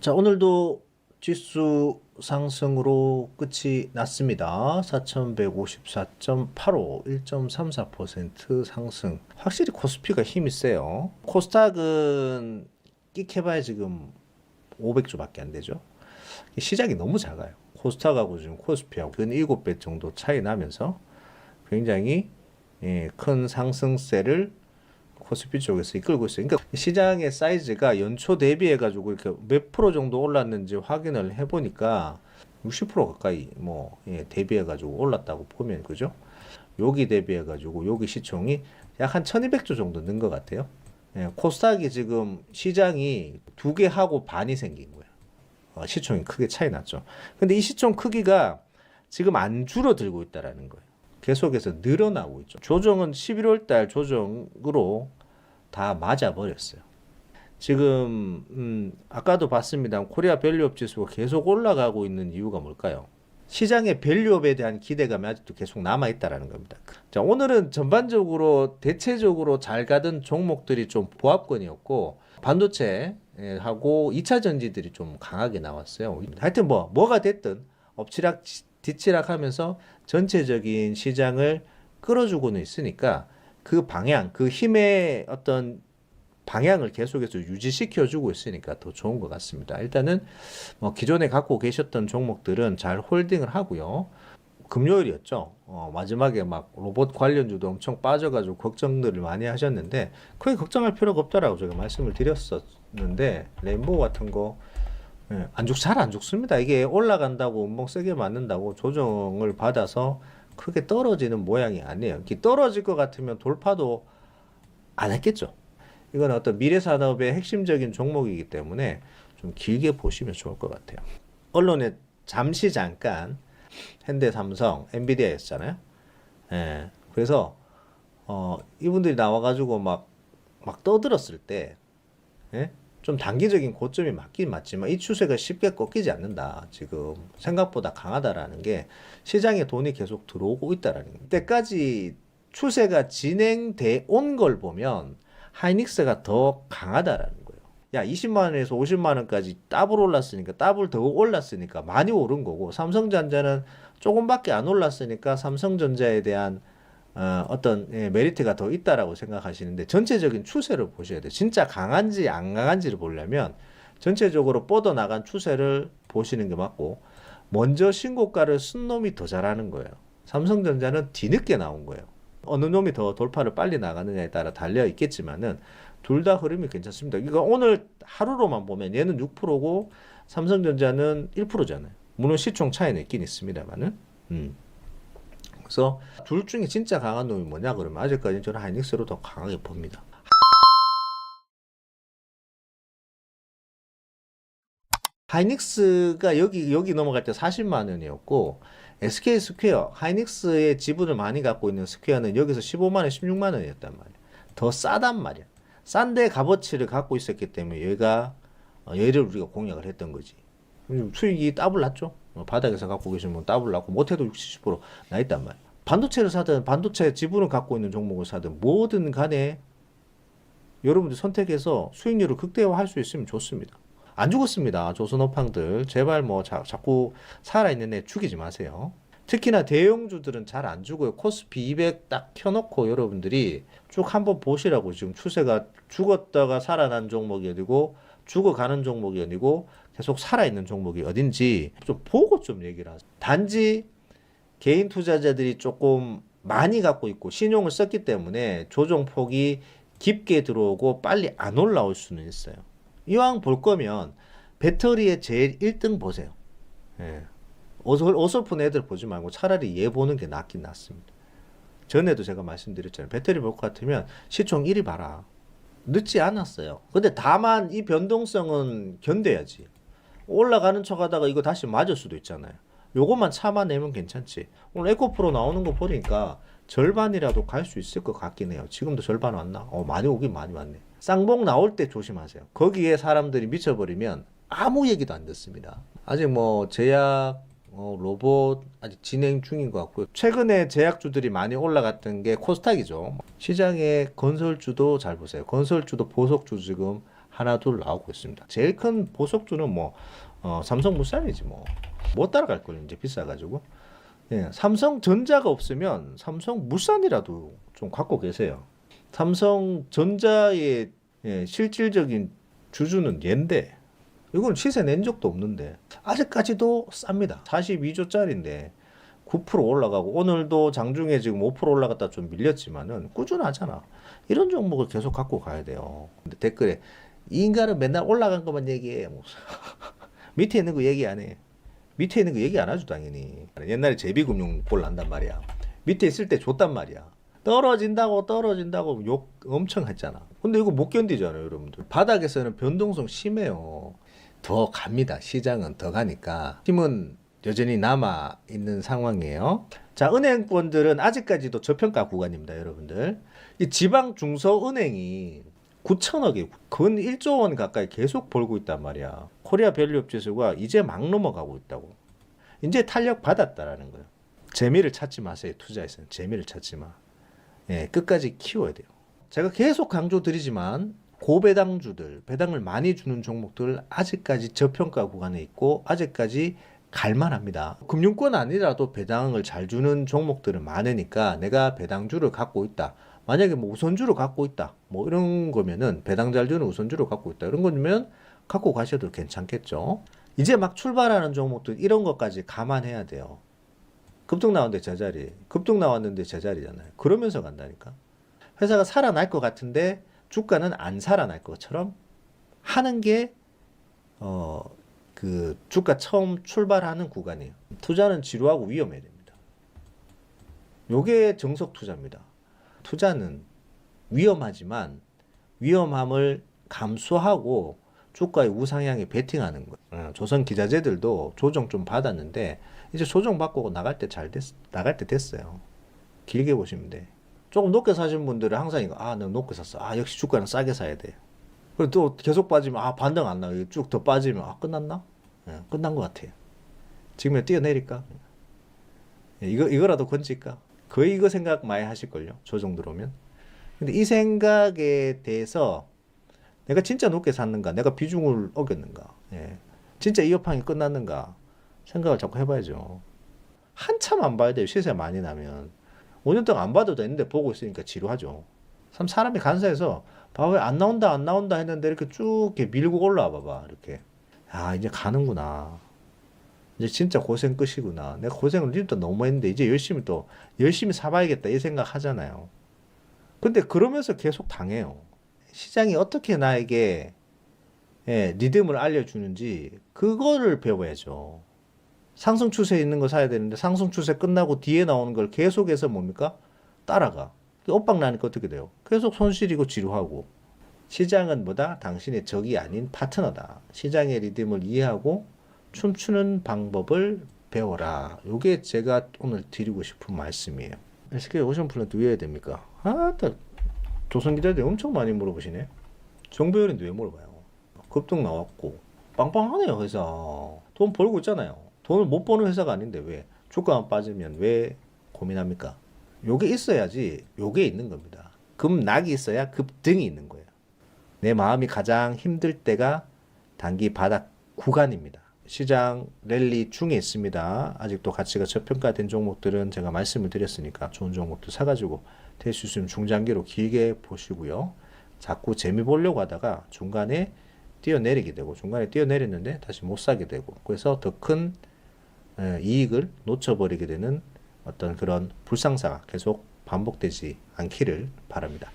자, 오늘도 지수 상승으로 끝이 났습니다. 4154.85, 1.34% 상승. 확실히 코스피가 힘이 세요. 코스닥은 끽해봐야 지금 500주밖에 안 되죠. 시장이 너무 작아요. 코스닥하고 지금 코스피하고 근 7배 정도 차이 나면서 굉장히 예, 큰 상승세를 코스피 쪽에서 이끌고 있어요. 그러니까 시장의 사이즈가 연초 대비해 가지고 이렇게 몇 프로 정도 올랐는지 확인을 해 보니까 60% 가까이 뭐 예, 대비해 가지고 올랐다고 보면 그죠? 여기 대비해 가지고 여기 시총이 약 한 1200조 정도 는 것 같아요. 예, 코스닥이 지금 시장이 두 개 하고 반이 생긴 거예요. 어, 시총이 크게 차이 났죠. 근데 이 시총 크기가 지금 안 줄어들고 있다라는 거예요. 계속해서 늘어나고 있죠. 조정은 11월 달 조정으로 다 맞아 버렸어요. 지금 음, 아까도 봤습니다. 코리아 밸류업 지수가 계속 올라가고 있는 이유가 뭘까요? 시장의 밸류업에 대한 기대감이 아직도 계속 남아 있다라는 겁니다. 자, 오늘은 전반적으로 대체적으로 잘 가던 종목들이 좀 보합권이었고 반도체 예, 하고 2차 전지들이 좀 강하게 나왔어요. 하여튼 뭐 뭐가 됐든 엎치락 뒤치락 하면서 전체적인 시장을 끌어주고는 있으니까 그 방향, 그 힘의 어떤 방향을 계속해서 유지시켜 주고 있으니까 더 좋은 것 같습니다. 일단은 뭐 기존에 갖고 계셨던 종목들은 잘 홀딩을 하고요. 금요일이었죠. 어, 마지막에 막 로봇 관련주도 엄청 빠져가지고 걱정들을 많이 하셨는데 크게 걱정할 필요가 없다라고 제가 말씀을 드렸었는데 레인보우 같은 거 예, 안 죽, 잘 안 죽습니다. 이게 올라간다고 운봉 세게 맞는다고 조정을 받아서 크게 떨어지는 모양이 아니에요. 떨어질 것 같으면 돌파도 안 했겠죠. 이건 어떤 미래 산업의 핵심적인 종목이기 때문에 좀 길게 보시면 좋을 것 같아요. 언론에 잠시 잠깐 현대 삼성, 엔비디아 였잖아요. 예. 그래서 어, 이분들이 나와가지고 막, 막 떠들었을 때, 예? 좀 단기적인 고점이 맞긴 맞지만 이 추세가 쉽게 꺾이지 않는다. 지금 생각보다 강하다라는 게 시장에 돈이 계속 들어오고 있다라는 거. 때까지 추세가 진행돼 온 걸 보면 하이닉스가 더 강하다라는 거예요. 야, 20만 원에서 50만 원까지 더블 올랐으니까 더블 더 올랐으니까 많이 오른 거고 삼성전자는 조금밖에 안 올랐으니까 삼성전자에 대한 어, 어떤 예, 메리트가 더 있다라고 생각하시는데 전체적인 추세를 보셔야 돼요. 진짜 강한지 안 강한지를 보려면 전체적으로 뻗어 나간 추세를 보시는 게 맞고 먼저 신고가를 쓴 놈이 더 잘하는 거예요. 삼성전자는 뒤늦게 나온 거예요. 어느 놈이 더 돌파를 빨리 나가느냐에 따라 달려 있겠지만은 둘 다 흐름이 괜찮습니다. 그러니까 오늘 하루로만 보면 얘는 6%고 삼성전자는 1%잖아요. 물론 시총 차이는 있긴 있습니다만은. 음. 그래서 둘 중에 진짜 강한 놈이 뭐냐 그러면 아직까지는 저는 하이닉스로 더 강하게 봅니다. 하이닉스가 여기 여기 넘어갈 때 40만 원이었고 SK 스퀘어 하이닉스의 지분을 많이 갖고 있는 스퀘어는 여기서 15만 원, 16만 원이었단 말이야. 더 싸단 말이야. 싼데 값어치를 갖고 있었기 때문에 얘가 어, 얘를 우리가 공략을 했던 거지. 음, 수익이 더블 났죠. 어, 바닥에서 갖고 계시면 더블 났고 못해도 60, 70%나 있단 말이야. 반도체를 사든 반도체 지분을 갖고 있는 종목을 사든 뭐든 간에 여러분들 선택해서 수익률을 극대화할 수 있으면 좋습니다. 안 죽었습니다. 조선업황들 제발 뭐 자, 자꾸 살아있는 애 죽이지 마세요. 특히나 대형주들은 잘 안 죽어요. 코스피 200 딱 켜놓고 여러분들이 쭉 한번 보시라고 지금 추세가 죽었다가 살아난 종목이 어디고 죽어가는 종목이 어디고 계속 살아있는 종목이 어딘지 좀 보고 좀 얘기를 하세요. 단지 개인 투자자들이 조금 많이 갖고 있고 신용을 썼기 때문에 조정 폭이 깊게 들어오고 빨리 안 올라올 수는 있어요. 이왕 볼 거면 배터리의 제일 1등 보세요. 예. 어설, 어설픈 애들 보지 말고 차라리 얘 보는 게 낫긴 낫습니다. 전에도 제가 말씀드렸잖아요. 배터리 볼 것 같으면 시총 1위 봐라. 늦지 않았어요. 근데 다만 이 변동성은 견뎌야지. 올라가는 척 하다가 이거 다시 맞을 수도 있잖아요. 요것만 참아내면 괜찮지. 오늘 에코프로 나오는 거 보니까 절반이라도 갈 수 있을 것 같긴 해요. 지금도 절반 왔나? 어, 많이 오긴 많이 왔네. 쌍봉 나올 때 조심하세요. 거기에 사람들이 미쳐버리면 아무 얘기도 안 듣습니다. 아직 뭐 제약, 어, 로봇 아직 진행 중인 것 같고요. 최근에 제약주들이 많이 올라갔던 게 코스닥이죠. 시장의 건설주도 잘 보세요. 건설주도 보석주 지금 하나 둘 나오고 있습니다. 제일 큰 보석주는 뭐 어, 삼성물산이지 뭐. 못 따라갈 거예요. 이제 비싸가지고. 예, 삼성전자가 없으면 삼성물산이라도 좀 갖고 계세요. 삼성전자의 예, 실질적인 주주는 얘인데 이건 시세 낸 적도 없는데 아직까지도 쌉니다. 42조짜리인데 9% 올라가고 오늘도 장중에 지금 5% 올라갔다 좀 밀렸지만은 꾸준하잖아. 이런 종목을 계속 갖고 가야 돼요. 근데 댓글에 이 인간은 맨날 올라간 것만 얘기해. 뭐. 밑에 있는 거 얘기 안 해. 밑에 있는 거 얘기 안 하죠 당연히. 옛날에 제비금융 볼 난단 말이야. 밑에 있을 때 줬단 말이야. 떨어진다고 떨어진다고 욕 엄청 했잖아. 근데 이거 못 견디잖아요, 여러분들. 바닥에서는 변동성 심해요. 더 갑니다. 시장은 더 가니까 힘은 여전히 남아 있는 상황이에요. 자, 은행권들은 아직까지도 저평가 구간입니다, 여러분들. 이 지방 중소 은행이 9천억이 근 1조 원 가까이 계속 벌고 있단 말이야. 코리아 밸류업 지수가 이제 막 넘어가고 있다고. 이제 탄력 받았다라는 거예요. 재미를 찾지 마세요. 투자에서는 재미를 찾지 마. 예, 끝까지 키워야 돼요. 제가 계속 강조드리지만 고배당주들, 배당을 많이 주는 종목들 아직까지 저평가 구간에 있고 아직까지 갈만합니다. 금융권 아니라도 배당을 잘 주는 종목들은 많으니까 내가 배당주를 갖고 있다. 만약에 뭐 우선주를 갖고 있다. 뭐 이런 거면은 배당 잘 주는 우선주를 갖고 있다. 이런 거면 갖고 가셔도 괜찮겠죠. 이제 막 출발하는 종목들 이런 것까지 감안해야 돼요. 급등 나왔는데 제자리, 급등 나왔는데 제자리잖아요. 그러면서 간다니까. 회사가 살아날 것 같은데 주가는 안 살아날 것처럼 하는 게 어, 그 주가 처음 출발하는 구간이에요. 투자는 지루하고 위험해야 됩니다. 요게 정석 투자입니다. 투자는 위험하지만 위험함을 감수하고 주가의 우상향에 베팅하는 거예요. 어, 조선 기자재들도 조정 좀 받았는데 이제 조정 받고 나갈 때 잘 됐, 나갈 때 됐어요. 길게 보시면 돼. 조금 높게 사신 분들은 항상 이거 아, 내가 높게 샀어. 아, 역시 주가는 싸게 사야 돼. 그리고 또 계속 빠지면 아, 반등 안 나요. 쭉 더 빠지면 아, 끝났나? 예, 끝난 것 같아요. 지금에 뛰어내릴까? 예, 이거 이거라도 건질까? 거의 이거 생각 많이 하실걸요. 저 정도로 면 근데 이 생각에 대해서 내가 진짜 높게 샀는가? 내가 비중을 어겼는가? 예. 진짜 이 업황이 끝났는가? 생각을 자꾸 해봐야죠. 한참 안 봐야 돼요. 시세 많이 나면. 5년 동안 안 봐도 되는데 보고 있으니까 지루하죠. 참 사람이 간사해서 봐왜 안 나온다 안 나온다 했는데 이렇게 쭉 이렇게 밀고 올라와 봐봐 이렇게 아 이제 가는구나 이제 진짜 고생 끝이구나. 내가 고생을 일도 너무 했는데 이제 열심히 또 열심히 사봐야겠다 이 생각 하잖아요. 근데 그러면서 계속 당해요. 시장이 어떻게 나에게 예, 리듬을 알려주는지 그거를 배워야죠. 상승 추세에 있는 거 사야 되는데 상승 추세 끝나고 뒤에 나오는 걸 계속해서 뭡니까? 따라가. 엇박 나니까 어떻게 돼요? 계속 손실이고 지루하고. 시장은 뭐다? 당신의 적이 아닌 파트너다. 시장의 리듬을 이해하고 춤추는 방법을 배워라. 요게 제가 오늘 드리고 싶은 말씀이에요. SK 오션 플랜트 왜 해야 됩니까? 아, 또 조선 기자들이 엄청 많이 물어보시네. 정배열인데 왜 물어봐요? 급등 나왔고 빵빵하네요 회사. 돈 벌고 있잖아요. 돈을 못 버는 회사가 아닌데 왜 주가만 빠지면 왜 고민합니까? 요게 있어야지 요게 있는 겁니다. 급락이 있어야 급등이 있는 거예요. 내 마음이 가장 힘들 때가 단기 바닥 구간입니다. 시장 랠리 중에 있습니다. 아직도 가치가 저평가된 종목들은 제가 말씀을 드렸으니까 좋은 종목들 사가지고 될 수 있으면 중장기로 길게 보시고요. 자꾸 재미 보려고 하다가 중간에 뛰어내리게 되고 중간에 뛰어내렸는데 다시 못 사게 되고 그래서 더 큰 이익을 놓쳐버리게 되는 어떤 그런 불상사가 계속 반복되지 않기를 바랍니다.